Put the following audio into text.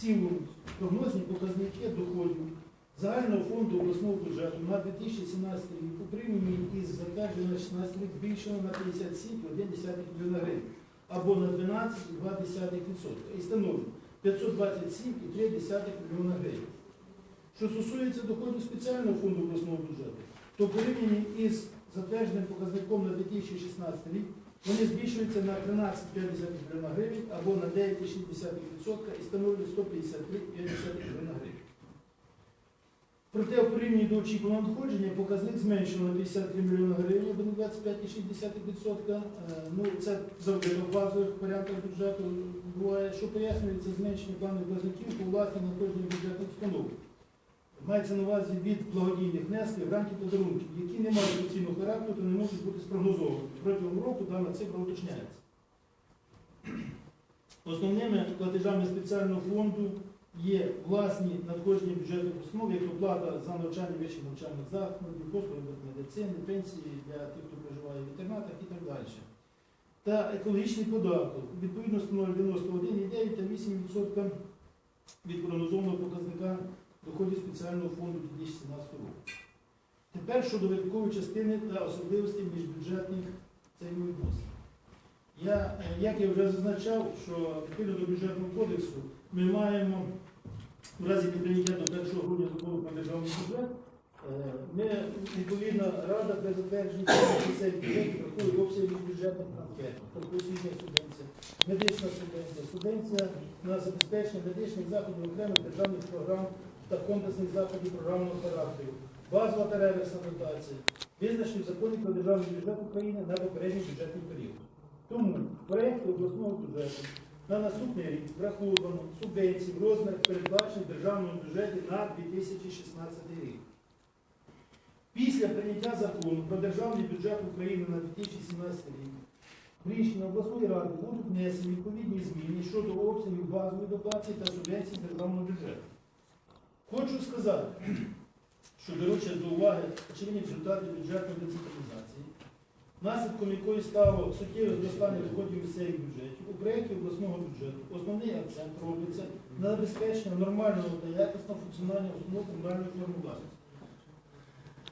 цілому прогнозні показники доходів загального фонду обласного бюджету на 2017 рік у порівнянні із затвердженим на 16 рік збільшено на 57,1 млн гривень або на 12,2% і становить 527,3 млн гривень. Що стосується доходів спеціального фонду обласного бюджету, то в порівнянні із затвердженим показником на 2016 рік вони збільшуються на 13,5 млн гривень або на 9,6% і становлять 153,5 млн гривень. Проте в порівнянні до очікуваного надходження показник зменшено на 53 млн гривень або на 25,6%. Е, Ну, це завжди в базових порядках бюджету буває, що пояснюється зменшення планових показників по власні надходження бюджетних установ. Мається на увазі від благодійних внесків, грантів та дарунків, які не мають оцінного характеру та не можуть бути спрогнозовані. Протягом року дана цифра уточняється. Основними платежами спеціального фонду є власні надходження бюджетних установ, як оплата за навчання вищих навчальних закладів, послуги медицини, пенсії для тих, хто проживає в інтернатах і так далі. Та екологічний податок відповідно становить 91,9 та 8% від прогнозованого показника доходів спеціального фонду 2017 року. Тепер щодо видаткової частини та особливостей міжбюджетних взаємовідносин. Я, е, як я вже зазначав, що відповідно до бюджетного кодексу ми маємо в разі неприйняття до 1 грудня закону про державний бюджет, е, ми, відповідна рада при затвердженні цей бюджет врахує обсяги бюджетних трансфертів, тобто освітня субвенція, медична субвенція, субвенція на забезпечення медичних заходів окремих державних програм та комплексних заходів програмного характеру, базова та реверсна дотація, визначені в законі про державний бюджет України на попередній бюджетний період. Тому в проєкті обласного бюджету на наступний рік враховано субвенції в розмірах передбачених державному бюджеті на 2016 рік. Після прийняття закону про державний бюджет України на 2017 рік рішення обласної ради будуть внесені відповідні зміни щодо обсягів базової дотації та субвенцій державного бюджету. Хочу сказати, що беручи до уваги очевидні результати бюджетної децентралізації, наслідком якої стало суттєве зростання доходів місцевих бюджетів, у проєкті обласного бюджету основний акцент робиться на забезпечення нормального та якісного функціонування установ комунальної форми власності.